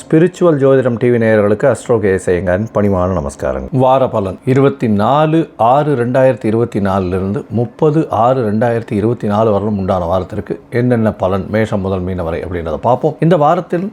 Spiritual ஜோதிடம் TV நேயர்களுக்கு astro கேசையங்கன் பணிவான நமஸ்காரங்கள். வார பலன். இருபத்தி நாலு ஆறு ரெண்டாயிரத்தி இருபத்தி நாலுலேருந்து முப்பது ஆறு ரெண்டாயிரத்தி இருபத்தி நாலு வரலும் உண்டான வாரத்திற்கு என்னென்ன பலன் மேஷம் முதல் மீன வரை அப்படின்றத பார்ப்போம். இந்த வாரத்தில்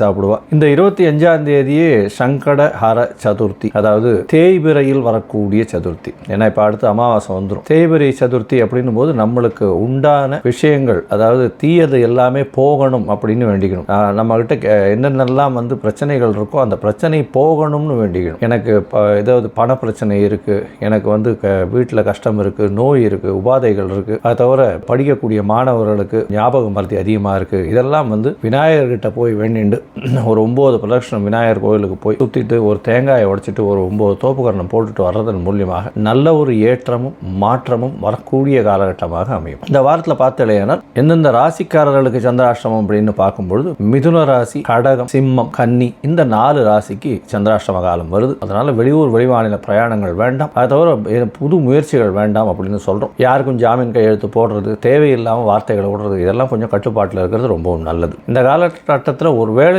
சாப்பிடுவா. இந்த இருபத்தி அஞ்சாம் தேதியே சங்கட ஹர சதுர்த்தி அதாவது தேய்பிரையில் வரக்கூடிய சதுர்த்தி. ஏன்னா இப்போ அடுத்து அமாவாசை வந்துடும் தேய்பிரை சதுர்த்தி அப்படின்னும் போது நம்மளுக்கு உண்டான விஷயங்கள் அதாவது தீயது எல்லாமே போகணும் அப்படின்னு வேண்டிக்கணும். ஆஹ் நம்ம கிட்ட கே- என்னென்னலாம் வந்து பிரச்சனைகள் இருக்கோ அந்த பிரச்சனை போகணும்னு வேண்டிக்கணும். எனக்கு ப- ஏதாவது பண பிரச்சனை இருக்கு எனக்கு வந்து வீட்டில் கஷ்டம் இருக்கு நோய் இருக்கு உபாதைகள் இருக்கு. அதை தவிர படிக்கக்கூடிய மாணவர்களுக்கு ஞாபகம் மருத்தி அதிகமாக இருக்கு. இதெல்லாம் வந்து விநாயகர்கிட்ட போய் வேண்டிண்டு ஒரு ஒம்பது பிரதட்சணம் விநாயகர் கோயிலுக்கு போய் சுற்றிட்டு ஒரு தேங்காயை உடைச்சிட்டு ஒரு ஒம்பது தோப்புக்கரணம் போட்டுட்டு வர்றதன் மூலியமாக நல்ல ஒரு ஏற்றமும் மாற்றமும் வரக்கூடிய காலகட்டமாக அமையும். இந்த வாரத்தில் பார்த்தலையானால் எந்தெந்த ராசிக்காரர்களுக்கு சந்திராஷ்டமம் அப்படின்னு பார்க்கும்பொழுது மிதுன ராசி கடகம் சிம்மம் கன்னி இந்த நாலு ராசிக்கு சந்திராஷ்டம காலம் வருது. அதனால வெளியூர் வெளிமாநில பிரயாணங்கள் வேண்டாம். அதை தவிர புது முயற்சிகள் வேண்டாம் அப்படின்னு சொல்கிறோம் யாருக்கும் ஜாமீன் கையெழுத்து போடுறது தேவையில்லாமல் வார்த்தைகளை விடுறது இதெல்லாம் கொஞ்சம் கட்டுப்பாட்டில் இருக்கிறது ரொம்பவும் நல்லது. இந்த காலகட்டத்தில் ஒருவேளை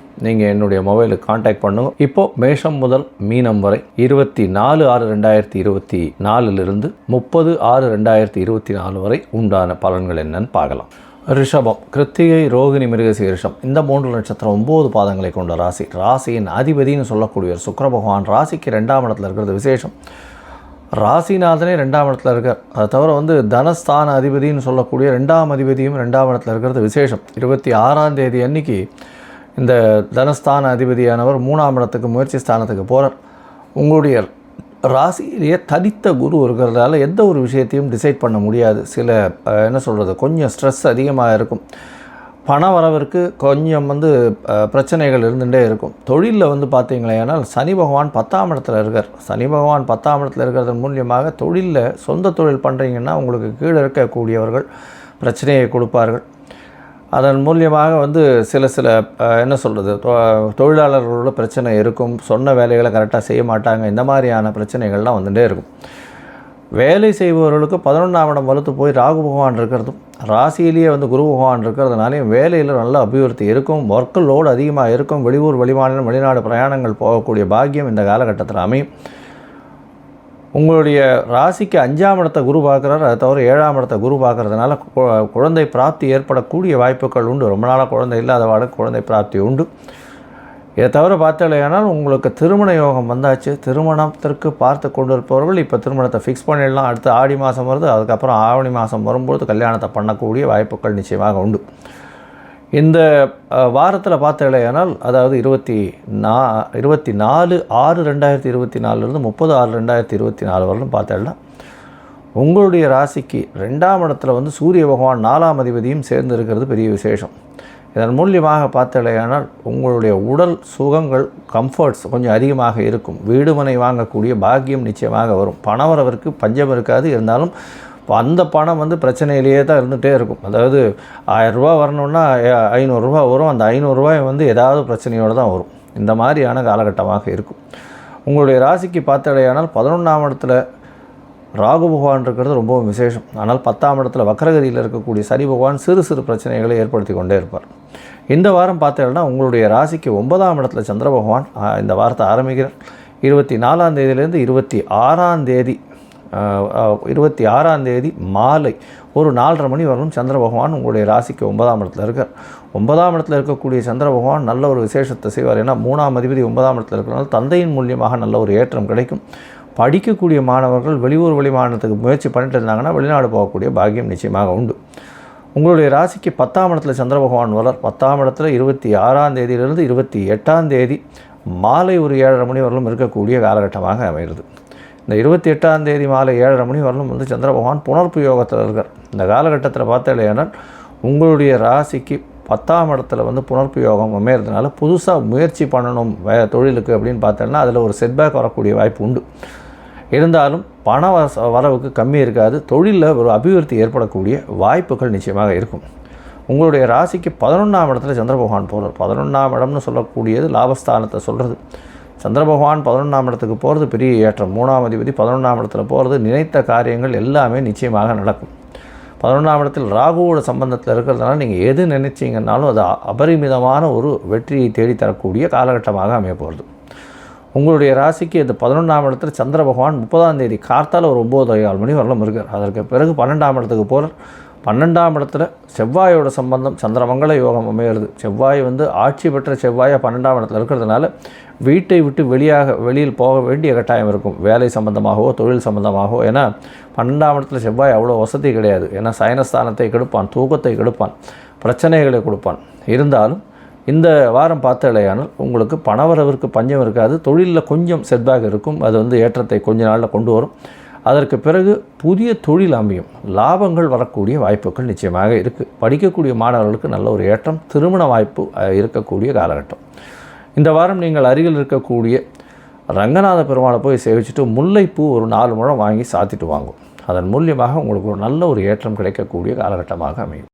நீங்கள் என்னுடைய மொபைலுக்கு காண்டாக்ட் பண்ணுங்கள் இப்போது மேஷம் முதல் மீனம் வரை இருபத்தி நாலு ஆறு ரெண்டாயிரத்தி இருபத்தி நாலுலேருந்து முப்பது ஆறு ரெண்டாயிரத்தி இருபத்தி நாலு வரை உண்டான பலன்கள் என்னன்னு பார்க்கலாம். ரிஷபம் கிருத்திகை ரோகிணி மிருகசீரிஷம் இந்த மூன்று நட்சத்திரம் ஒம்பது பாதங்களை கொண்ட ராசி. ராசியின் அதிபதினு சொல்லக்கூடிய சுக்கர பகவான் ராசிக்கு ரெண்டாம் இடத்துல இருக்கிறது விசேஷம். ராசிநாதனே ரெண்டாம் இடத்துல இருக்கார். அதை தவிர வந்து தனஸ்தான அதிபதினு சொல்லக்கூடிய ரெண்டாம் அதிபதியும் ரெண்டாம் இடத்துல இருக்கிறது விசேஷம். இருபத்தி ஆறாம் தேதி அன்னைக்கு இந்த தனஸ்தான அதிபதியானவர் மூணாம் இடத்துக்கு முயற்சி ஸ்தானத்துக்கு போகிறார் உங்களுடைய ராசியிலேயே தனித்த குரு இருக்கிறதால எந்த ஒரு விஷயத்தையும் டிசைட் பண்ண முடியாது. சில என்ன சொல்கிறது கொஞ்சம் ஸ்ட்ரெஸ் அதிகமாக இருக்கும். பண வரவிற்கு கொஞ்சம் வந்து பிரச்சனைகள் இருந்துகிட்டே இருக்கும். தொழிலில் வந்து பார்த்தீங்களேனால் சனி பகவான் பத்தாம் இடத்துல இருக்கார். சனி பகவான் பத்தாம் இடத்துல இருக்கிறதன் மூலியமாக தொழிலில் சொந்த தொழில் பண்ணுறீங்கன்னா உங்களுக்கு கீழே இருக்கக்கூடியவர்கள் பிரச்சனையை கொடுப்பார்கள். அதன் மூலியமாக வந்து சில சில என்ன சொல்கிறது தொழிலாளர்களோட பிரச்சனை இருக்கும் சொன்ன வேலைகளை கரெக்டாக செய்ய மாட்டாங்க இந்த மாதிரியான பிரச்சனைகள்லாம் வந்துகிட்டே இருக்கும். வேலை செய்பவர்களுக்கு பதினொன்றாம் இடம் வலுத்து போய் ராகு பகவான் இருக்கிறதும் ராசியிலேயே வந்து குரு பகவான் இருக்கிறதுனாலையும் வேலையில் நல்ல அபிவிருத்தி இருக்கும் ஒர்க்கு லோடு அதிகமாக இருக்கும் வெளியூர் வெளிமாநிலம் வெளிநாடு பிரயாணங்கள் போகக்கூடிய பாக்கியம் இந்த காலகட்டத்தில் அமையும். உங்களுடைய ராசிக்கு அஞ்சாம் இடத்தை குரு பார்க்குறாரு. அதை தவிர ஏழாம் இடத்தை குரு பார்க்குறதுனால கு- குழந்தை பிராப்தி ஏற்படக்கூடிய வாய்ப்புகள் உண்டு. ரொம்ப நாளாக குழந்தை இல்லாதவாளுக்கு குழந்தை பிராப்தி உண்டு. இதை தவிர பார்த்தலையானால் உங்களுக்கு திருமண யோகம் வந்தாச்சு. திருமணத்திற்கு பார்த்து கொண்டு இருப்பவர்கள் இப்போ திருமணத்தை ஃபிக்ஸ் பண்ணிடலாம். அடுத்து ஆடி மாதம் வருது. அதுக்கப்புறம் ஆவணி மாதம் வரும்போது கல்யாணத்தை பண்ணக்கூடிய வாய்ப்புகள் நிச்சயமாக உண்டு. இந்த வாரத்தில் பார்த்தலையானால் அதாவது இருபத்தி நா இருபத்தி நாலு ஆறு ரெண்டாயிரத்தி இருபத்தி நாலுலேருந்து முப்பது ஆறு ரெண்டாயிரத்தி இருபத்தி நாலு வரலும் பார்த்தேன்னா உங்களுடைய ராசிக்கு ரெண்டாம் இடத்துல வந்து சூரிய பகவான் நாலாம் அதிபதியும் சேர்ந்து இருக்கிறது பெரிய விசேஷம். இதன் மூலியமாக பார்த்தலையானால் உங்களுடைய உடல் சுகங்கள் கம்ஃபர்ட்ஸ் கொஞ்சம் அதிகமாக இருக்கும். வீடுமனை வாங்கக்கூடிய பாக்கியம் நிச்சயமாக வரும். பணவரவிற்கு பஞ்சம் இருக்காது. இருந்தாலும் இப்போ அந்த பணம் வந்து பிரச்சனையிலேயே தான் இருந்துகிட்டே இருக்கும். அதாவது ஆயரூபா வரணுன்னா ஐநூறுரூவா வரும். அந்த ஐநூறுரூவாய் வந்து ஏதாவது பிரச்சனையோடு தான் வரும். இந்த மாதிரியான காலகட்டமாக இருக்கும். உங்களுடைய ராசிக்கு பார்த்தடையானால் பதினொன்றாம் இடத்துல ராகு பகவான் இருக்கிறது ரொம்பவும் விசேஷம். ஆனால் பத்தாம் இடத்துல வக்கரகதியில் இருக்கக்கூடிய சனி பகவான் சிறு சிறு பிரச்சனைகளை ஏற்படுத்தி கொண்டே இருப்பார். இந்த வாரம் பார்த்தீங்கன்னா உங்களுடைய ராசிக்கு ஒன்பதாம் இடத்துல சந்திர பகவான் இந்த வாரத்தை ஆரம்பிக்கிறார். இருபத்தி நாலாம் தேதியிலேருந்து இருபத்தி ஆறாம் தேதி இருபத்தி ஆறாம் தேதி மாலை ஒரு நாலரை மணி வரலும் சந்திர பகவான் உங்களுடைய ராசிக்கு ஒன்பதாம் இடத்துல இருக்கார். ஒன்பதாம் இடத்துல இருக்கக்கூடிய சந்திர பகவான் நல்ல ஒரு விசேஷத்தை செய்வார். ஏன்னா மூணாம் அதிபதி ஒன்பதாம் இடத்துல இருக்கிறனால தந்தையின் மூலியமாக நல்ல ஒரு ஏற்றம் கிடைக்கும். படிக்கக்கூடிய மாணவர்கள் வெளியூர் வெளிமாநிலத்துக்கு முயற்சி பண்ணிட்டு இருந்தாங்கன்னா வெளிநாடு போகக்கூடிய பாக்கியம் நிச்சயமாக உண்டு. உங்களுடைய ராசிக்கு பத்தாம் இடத்துல சந்திர பகவான் வளர் பத்தாம் இடத்துல இருபத்தி ஆறாம் தேதியிலிருந்து இருபத்தி எட்டாம் தேதி மாலை ஒரு ஏழரை மணி வரலும் இருக்கக்கூடிய காலகட்டமாக அமைகிறது. இந்த இருபத்தி எட்டாம் தேதி மாலை ஏழரை மணி வரலும் வந்து சந்திர பகவான் புனர்ப்பு யோகத்தில் இருக்கார். இந்த காலகட்டத்தில் பார்த்தேன் உங்களுடைய ராசிக்கு பத்தாம் இடத்துல வந்து புனர்ப்பு யோகம் அமைகிறதுனால புதுசாக முயற்சி பண்ணணும் வே தொழிலுக்கு அப்படின்னு பார்த்தோன்னா அதில் ஒரு செட்பேக் வரக்கூடிய வாய்ப்பு உண்டு. இருந்தாலும் பண வச வரவுக்கு கம்மி இருக்காது தொழிலில் ஒரு அபிவிருத்தி ஏற்படக்கூடிய வாய்ப்புகள் நிச்சயமாக இருக்கும். உங்களுடைய ராசிக்கு பதினொன்றாம் இடத்துல சந்திர பகவான் போகிறார் பதினொன்றாம் இடம்னு சொல்லக்கூடியது லாபஸ்தானத்தை சொல்கிறது சந்திர பகவான் பதினொன்றாம் இடத்துக்கு போகிறது பெரிய ஏற்றம். மூணாம் அதிபதி பதினொன்றாம் இடத்துல போகிறது நினைத்த காரியங்கள் எல்லாமே நிச்சயமாக நடக்கும். பதினொன்றாம் இடத்தில் ராகுவோட சம்பந்தத்தில் இருக்கிறதுனால நீங்கள் எது நினைச்சீங்கன்னாலும் அது அபரிமிதமான ஒரு வெற்றியை தேடித்தரக்கூடிய காலகட்டமாக அமைய போகிறது உங்களுடைய ராசிக்கு இந்த பதினொன்றாம் இடத்துல சந்திர பகவான் முப்பதாம் தேதி கார்த்தால் ஒரு ஒம்பது ஏழு மணி வரலாம் இருக்கார். அதற்கு பிறகு பன்னெண்டாம் இடத்துக்கு போகிறார் பன்னெண்டாம் இடத்துல செவ்வாயோட சம்பந்தம் சந்திரமங்கல யோகம் அமையிறது. செவ்வாய் வந்து ஆட்சி பெற்ற செவ்வாயை பன்னெண்டாம் இடத்துல இருக்கிறதுனால வீட்டை விட்டு வெளியாக வெளியில் போக வேண்டிய கட்டாயம் இருக்கும். வேலை சம்பந்தமாகவோ தொழில் சம்பந்தமாகவோ. ஏன்னா பன்னெண்டாம் இடத்துல செவ்வாய் அவ்வளோ வசதி கிடையாது. ஏன்னா சயனஸ்தானத்தை கெடுப்பான் தூக்கத்தை கெடுப்பான் பிரச்சனைகளை கொடுப்பான். இருந்தாலும் இந்த வாரம் பார்த்தலையானால் உங்களுக்கு பணவரவிற்கு பஞ்சம் இருக்காது. தொழிலில் கொஞ்சம் செட்பேக் இருக்கும். அது வந்து ஏற்றத்தை கொஞ்ச நாளில் கொண்டு வரும். அதற்கு பிறகு புதிய தொழில் அமையும். லாபங்கள் வரக்கூடிய வாய்ப்புகள் நிச்சயமாக இருக்குது படிக்கக்கூடிய மாணவர்களுக்கு நல்ல ஒரு ஏற்றம் திருமண வாய்ப்பு இருக்கக்கூடிய காலகட்டம். இந்த வாரம் நீங்கள் அருகில் இருக்கக்கூடிய ரங்கநாத பெருமாளை போய் சேவிச்சுட்டு முல்லைப்பூ ஒரு நாலு முழம் வாங்கி சாத்திட்டு வாங்கும். அதன் மூலியமாக உங்களுக்கு ஒரு நல்ல ஒரு ஏற்றம் கிடைக்கக்கூடிய காலகட்டமாக அமையும்.